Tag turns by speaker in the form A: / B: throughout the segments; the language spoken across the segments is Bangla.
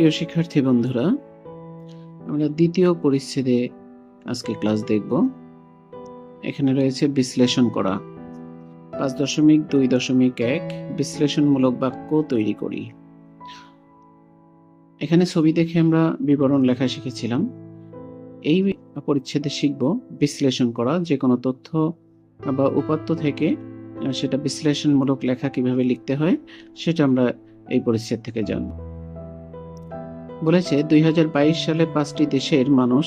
A: প্রিয় শিক্ষার্থী বন্ধুরা, আমরা দ্বিতীয় পরিচ্ছেদে আজকে ক্লাস দেখব। এখানে রয়েছে বিশ্লেষণ করা। পাঁচ দশমিক দুই দশমিক এক বিশ্লেষণমূলক বাক্য তৈরি করি। এখানে ছবি দেখে আমরা বিবরণ লেখা শিখেছিলাম। এই পরিচ্ছেদে শিখব বিশ্লেষণ করা, যে কোনো তথ্য বা উপাত্ত থেকে সেটা বিশ্লেষণমূলক লেখা কীভাবে লিখতে হয়, সেটা আমরা এই পরিচ্ছেদ থেকে জানব। বলেছে, দুই হাজার বাইশ সালে পাঁচটি দেশের মানুষ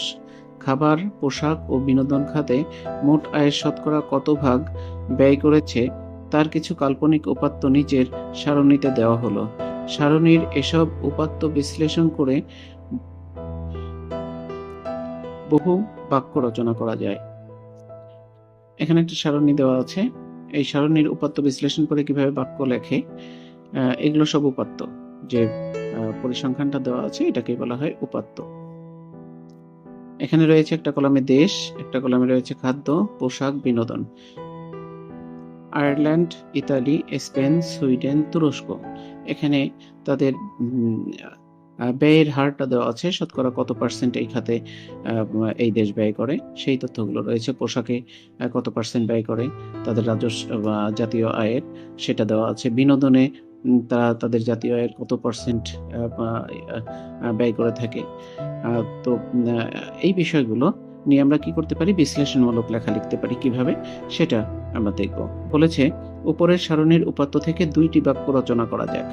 A: খাবার, পোশাক ও বিনোদন খাতে মোট আয়ের শতকরা কত ভাগ ব্যয় করেছে তার কিছু কাল্পনিক উপাত্ত নিজের সারণীতে দেওয়া হলো। সারণীর এসব উপাত্ত বিশ্লেষণ করে বহু বাক্য রচনা করা যায়। এখানে একটা সারণী দেওয়া আছে। এই সারণীর উপাত্ত বিশ্লেষণ করে কীভাবে বাক্য লেখে এগুলো সব উপাত্ত যে পরিসংখ্যানটা দেওয়া আছে এটাকে বলা হয় উপাত্ত। এখানে রয়েছে একটা কলামে দেশ, একটা কলামে রয়েছে খাদ্য, পোশাক, বিনোদন। আয়ারল্যান্ড, ইতালি, স্পেন, সুইডেন, তুরস্ক। এখানে তাদের ব্যয়ের হারটা দেওয়া আছে, শতকরা কত পার্সেন্ট এই খাতে এই দেশ ব্যয় করে, সেই তথ্যগুলো রয়েছে। পোশাকে কত পার্সেন্ট ব্যয় করে, তাদের রাজস্ব জাতীয় আয়ের, সেটা দেওয়া আছে। বিনোদনে তারা তাদের জাতীয় আয়ের কত পার্সেন্ট ব্যয় করে থাকে। তো এই বিষয়গুলো নিয়ে আমরা কি করতে পারি? বিশ্লেষণমূলক লেখা লিখতে পারি কীভাবে? সেটা আমরা দেখব। বলেছে, উপরের সারণীর উপাত্ত থেকে দুইটি বাক্য রচনা করা যাক।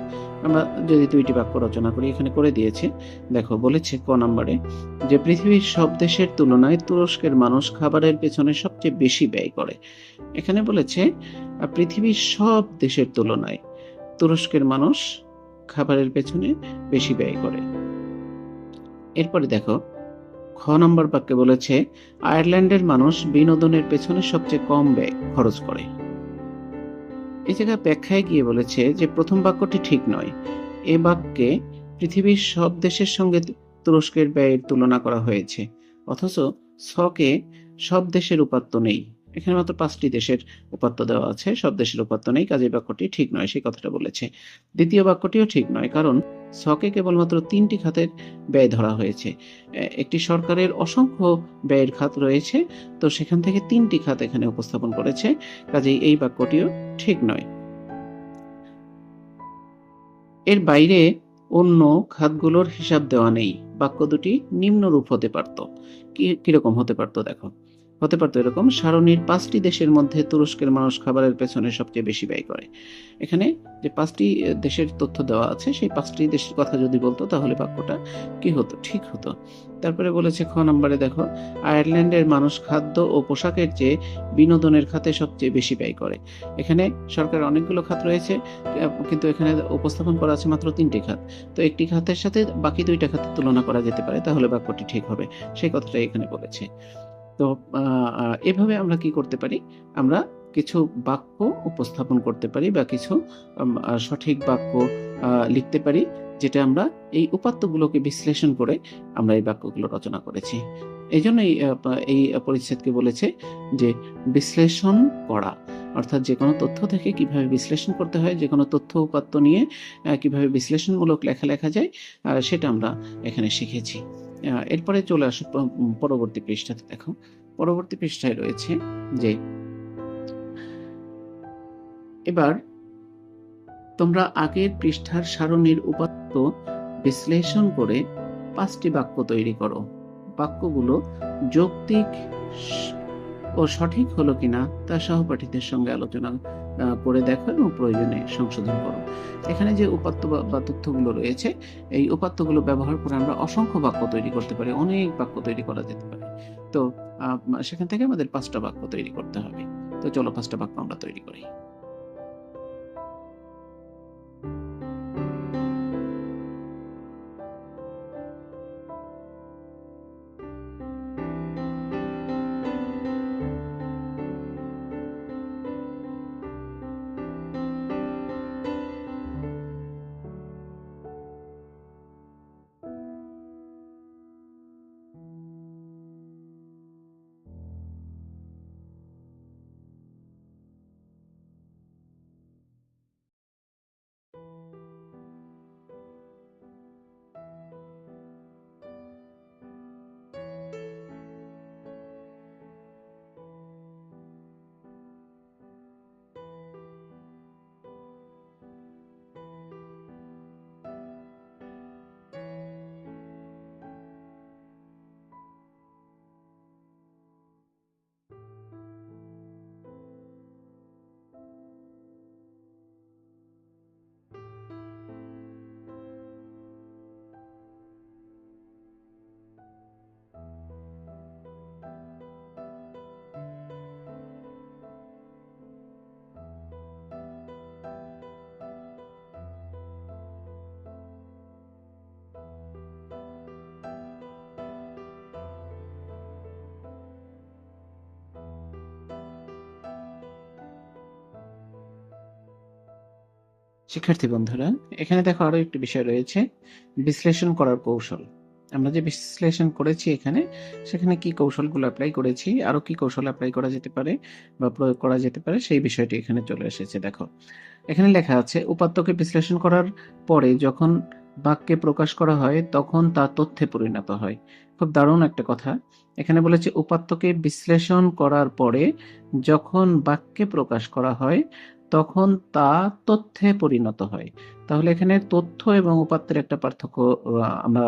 A: আমরা যদি দুইটি বাক্য রচনা করি, এখানে করে দিয়েছে, দেখো, বলেছে ক নম্বরে, যে পৃথিবীর সব দেশের তুলনায় তুরস্কের মানুষ খাবারের পেছনে সবচেয়ে বেশি ব্যয় করে। এখানে বলেছে পৃথিবীর সব দেশের তুলনায় তুরস্কের মানুষ খাবারের পেছনে বেশি ব্যয় করে। এরপরে দেখো খ নম্বর বাক্যে বলেছে, আয়ারল্যান্ডের মানুষ বিনোদনের পেছনে সবচেয়ে কম ব্যয় খরচ করে। এই জায়গায় ব্যাখ্যায় গিয়ে বলেছে যে প্রথম বাক্যটি ঠিক নয়। এ বাক্যে পৃথিবীর সব দেশের সঙ্গে তুরস্কের ব্যয়ের তুলনা করা হয়েছে। অথচ ছকে সব দেশের উপাত্ত নেই। এখানে মাত্র পাঁচটি দেশের উপাত্ত দেওয়া আছে। সব দেশের উপাত্ত নেই, কাজেই বাক্যটি ঠিক নয়, সেই কথাটা বলেছে। দ্বিতীয় বাক্যটিও ঠিক নয়, কারণ ছকে কেবলমাত্র তিনটি খাতের ব্যয় ধরা হয়েছে। একটি সরকারের অসংখ্য ব্যয়ের খাত রয়েছে, তো সেখান থেকে তিনটি খাত এখানে উপস্থাপন করেছে, কাজেই এই বাক্যটিও ঠিক নয়। এর বাইরে অন্য খাতগুলোর হিসাব দেওয়া নেই, বাক্য দুটি নিম্নরূপ হতে পারত। কি, কীরকম হতে পারত, দেখো। হতে পারতো এরকম। সারণীর পাঁচটি দেশের মধ্যে তুরস্কের মানুষ খাবারের পেছনে সবচেয়ে বেশি ব্যয় করে। এখানে যে পাঁচটি দেশের তথ্য দেওয়া আছে, সেই পাঁচটি দেশের কথা যদি বলতো, তাহলে বাক্যটা কি হতো? ঠিক হতো। তারপরে বলেছে, খ নম্বরে দেখো, আয়ারল্যান্ডের মানুষ খাদ্য ও পোশাকের চেয়ে বিনোদনের খাতে সবচেয়ে বেশি ব্যয় করে। এখানে সরকার অনেকগুলো খাত রয়েছে কিন্তু এখানে উপস্থাপন করা আছে মাত্র তিনটি খাত। তো একটি খাতের সাথে বাকি দুইটা খাতের তুলনা করা যেতে পারে, তাহলে বাক্যটি ঠিক হবে। সেই কথাটাই এখানে বলেছে। তো এভাবে আমরা কি করতে পারি? আমরা কিছু বাক্য উপস্থাপন করতে পারি বা কিছু সঠিক বাক্য লিখতে পারি, যেটা আমরা এই উপাত্তগুলোকে বিশ্লেষণ করে আমরা এই বাক্যগুলো রচনা করেছি। এই জন্যই এই পরিচ্ছেদকে বলেছে যে বিশ্লেষণ করা, অর্থাৎ যে কোনো তথ্য থেকে কীভাবে বিশ্লেষণ করতে হয়, যে কোনো তথ্য উপাত্ত নিয়ে কীভাবে বিশ্লেষণমূলক লেখা লেখা যায় সেটা আমরা এখানে শিখেছি। এরপরে চলে আসো পরবর্তী পৃষ্ঠাতে দেখো। পরবর্তী পৃষ্ঠায় রয়েছে যে, এবার তোমরা আগের পৃষ্ঠার সারণীর উপাত্ত বিশ্লেষণ করে পাঁচটি বাক্য তৈরি করো। বাক্যগুলো যৌক্তিক ও সঠিক হলো কিনা তা সহপাঠীদের সঙ্গে আলোচনা আহ, করে দেখো এবং প্রয়োজনে সংশোধন করো এখানে যে উপাত্ত বা তথ্যগুলো রয়েছে এই উপাত্তগুলো ব্যবহার করে আমরা অসংখ্য বাক্য তৈরি করতে পারি অনেক বাক্য তৈরি করা যেতে পারে। তো সেখান থেকে আমাদের পাঁচটা বাক্য তৈরি করতে হবে। তো চলো পাঁচটা বাক্য আমরা তৈরি করি। শিক্ষার্থী বন্ধুরা, এখানে দেখো আরও একটি বিষয় রয়েছে, বিশ্লেষণ করার কৌশল। আমরা যে বিশ্লেষণ করেছি এখানে, সেখানে কি কৌশলগুলো অ্যাপ্লাই করেছি, আরও কি কৌশল অ্যাপ্লাই করা যেতে পারে বা প্রয়োগ করা যেতে পারে, সেই বিষয়টি এখানে চলে এসেছে, দেখো। এখানে লেখা আছে, উপাত্তকে বিশ্লেষণ করার পরে যখন বাক্যে প্রকাশ করা হয়, তখন তা তথ্যে পরিণত হয়। খুব দারুণ একটা কথা। এখানে বলেছে, উপাত্তকে বিশ্লেষণ করার পরে যখন বাক্যে প্রকাশ করা হয় তখন তা তথ্যে পরিণত হয়। তাহলে এখানে তথ্য এবং উপাত্তের একটা পার্থক্য আমরা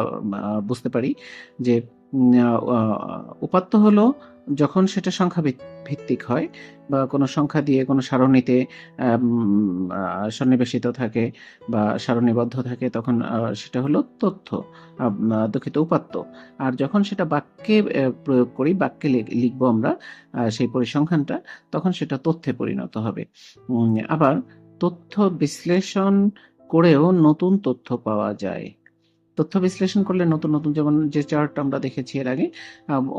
A: বুঝতে পারি যে উপাত্ত হলো যখন সেটা সংখ্যা ভিত্তিক হয় বা কোনো সংখ্যা দিয়ে কোনো সারণীতে সন্নিবেশিত থাকে বা সারণীবদ্ধ থাকে, তখন সেটা হলো তথ্য দুঃখিত উপাত্ত। আর যখন সেটা বাক্যে প্রয়োগ করি, বাক্যে লিখ- লিখব আমরা সেই পরিসংখ্যানটা, তখন সেটা তথ্যে পরিণত হবে। আবার তথ্য বিশ্লেষণ করেও নতুন তথ্য পাওয়া যায়। তথ্য বিশ্লেষণ করলে নতুন নতুন যেমন যে চার্ট আমরা দেখেছি এর আগে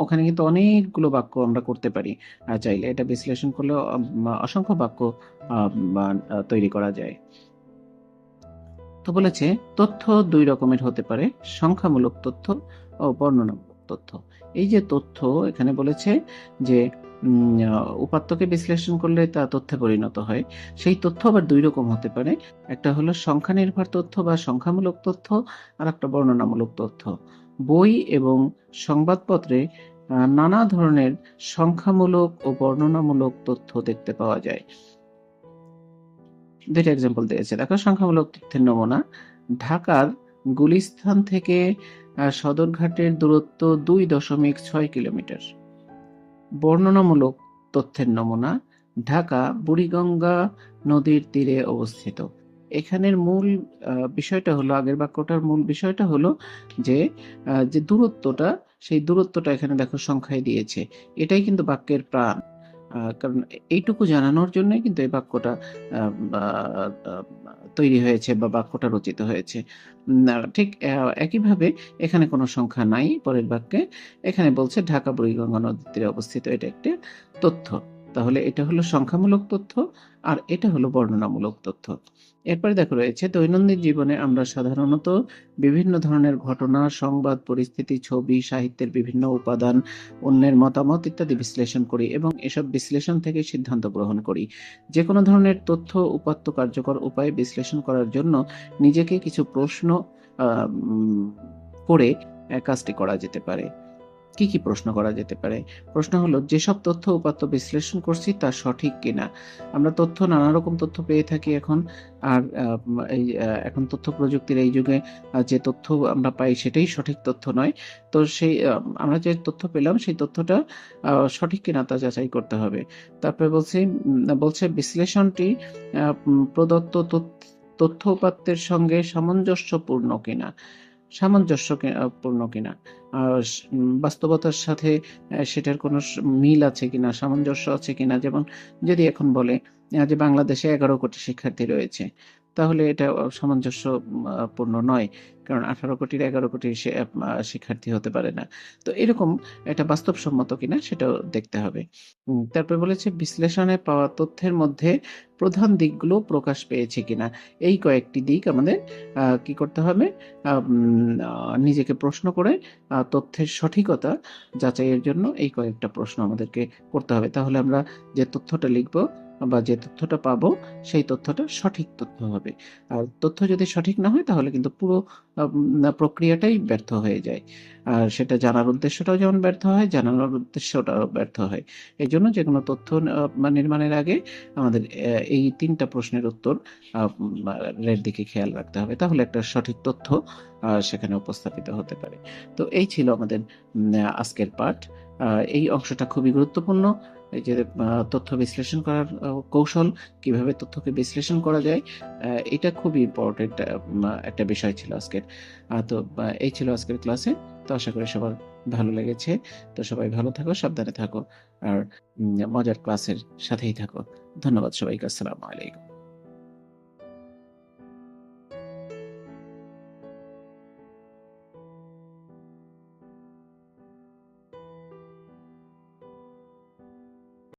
A: ওখানে কিন্তু অনেকগুলো বাক্য আমরা করতে পারি। চাইলে এটা বিশ্লেষণ করলে অসংখ্য বাক্য তৈরি করা যায়। তো বলেছে, তথ্য দুই রকমের হতে পারে, সংখ্যামূলক তথ্য ও বর্ণনামূলক তথ্য। এই যে তথ্য, এখানে বলেছে যে উপাত্তকে বিশ্লেষণ করলে তা তথ্যে পরিণত হয়। সেই তথ্য আবার দুই রকম হতে পারে। একটা হলো সংখ্যা নির্ভর তথ্য বা সংখ্যামূলক তথ্য, আর একটা বর্ণনামূলক তথ্য। বই এবং সংবাদপত্রে নানা ধরনের সংখ্যামূলক ও বর্ণনামূলক তথ্য দেখতে পাওয়া যায়। দুইটা এক্সাম্পল দিয়েছে। দেখো, সংখ্যামূলক তথ্যের নমুনা। ঢাকার গুলিস্থান থেকে সদরঘাটের দূরত্ব দুই দশমিক ছয় কিলোমিটার। বর্ণনামূলক তথ্যের নমুনা ঢাকা, বুড়িগঙ্গা নদীর তীরে অবস্থিত। এখানের মূল বিষয়টা হলো, আগের বাক্যটার মূল বিষয়টা হলো যে যে দূরত্বটা, সেই দূরত্বটা এখানে দেখো সংখ্যায় দিয়েছে। এটাই কিন্তু বাক্যের প্রাণ। কারণ এইটুকু জানানোর জন্যই কিন্তু এই বাক্যটা তৈরি হয়েছে বা বাক্যটা রচিত হয়েছে। ঠিক একইভাবে এখানে কোনো সংখ্যা নাই পরের বাক্যে। এখানে বলছে ঢাকা বুড়িগঙ্গা নদীর তীরে অবস্থিত এটা একটি তথ্য। তাহলে এটা হলো সংখ্যামূলক তথ্য আর এটা হলো বর্ণনামূলক তথ্য। এরপরে দেখো রয়েছে, দৈনন্দিন জীবনে আমরা সাধারণত বিভিন্ন ধরনের ঘটনা, সংবাদ, পরিস্থিতি, ছবি, সাহিত্যের বিভিন্ন উপাদান, অন্যের মতামত ইত্যাদি বিশ্লেষণ করি এবং এসব বিশ্লেষণ থেকে সিদ্ধান্ত গ্রহণ করি। যে কোনো ধরনের তথ্য উপাত্ত কার্যকর উপায়ে বিশ্লেষণ করার জন্য নিজেকে কিছু প্রশ্ন করে কাজটি করা যেতে পারে। কি কি প্রশ্ন করা যেতে পারে? প্রশ্ন হলো, যেসব তথ্য উপাত্ত বিশ্লেষণ করছি তা সঠিক কিনা? আমরা তথ্য নানা রকম তথ্য পেয়ে থাকি এখন। আর এই এখন তথ্য প্রযুক্তির এই যুগে যে তথ্য আমরা পাই সেটাই সঠিক তথ্য নয়। তো সেই আমরা যে তথ্য পেলাম, সেই তথ্যটা সঠিক কিনা তা যাচাই করতে হবে। তারপরে বলছি বলছে বিশ্লেষণটি প্রদত্ত তথ্য তথ্য উপাত্তের সঙ্গে সামঞ্জস্যপূর্ণ কিনা? সামঞ্জস্যপূর্ণ কিনা। বাস্তবতার সাথে সেটার কোনো মিল আছে কিনা, সামঞ্জস্য আছে কিনা? যেমন যদি এখন বলে যে বাংলাদেশে এগারো কোটি শিক্ষার্থী রয়েছে তাহলে এটা আহ, সামঞ্জস্য পূর্ণ নয়। কারণ আঠারো কোটির এগারো কোটি শিক্ষার্থী হতে পারে না। তো এরকম এটা বাস্তবসম্মত কিনা সেটাও দেখতে হবে। তারপর বলেছে বিশ্লেষণে পাওয়া তথ্যের মধ্যে প্রধান দিকগুলো প্রকাশ পেয়েছে কিনা। এই কয়েকটি দিক আমাদের কি করতে হবে? নিজেকে প্রশ্ন করে তথ্যের সঠিকতা যাচাইয়ের জন্য এই কয়েকটা প্রশ্ন আমাদেরকে করতে হবে। তাহলে আমরা যে তথ্যটা লিখব বা যে তথ্যটা পাবো, সেই তথ্যটা সঠিক তথ্য হবে। আর তথ্য যদি সঠিক না হয়, তাহলে কিন্তু পুরো প্রক্রিয়াটাই ব্যর্থ হয়ে যায়। আর সেটা জানার উদ্দেশ্যটাও যেমন ব্যর্থ হয়, জানানোর উদ্দেশ্যটাও ব্যর্থ হয়। এই জন্য যে কোনো তথ্য নির্মাণের আগে আমাদের এই তিনটা প্রশ্নের উত্তর এর দিকে খেয়াল রাখতে হবে। তাহলে একটা সঠিক তথ্য সেখানে উপস্থাপিত হতে পারে। তো এই ছিল আমাদের আজকের পাঠ। এই অংশটা খুবই গুরুত্বপূর্ণ। এই যে তথ্য বিশ্লেষণ করার কৌশল, কীভাবে তথ্যকে বিশ্লেষণ করা যায় এটা খুব ইম্পর্টেন্ট একটা বিষয় ছিল আজকের। তো এই ছিল আজকের ক্লাসে। তো আশা করি সবার ভালো লেগেছে। তো সবাই ভালো থাকো, সাবধানে থাকো, আর মজার ক্লাসের সাথেই থাকো। ধন্যবাদ সবাইকে। আসসালামু আলাইকুম।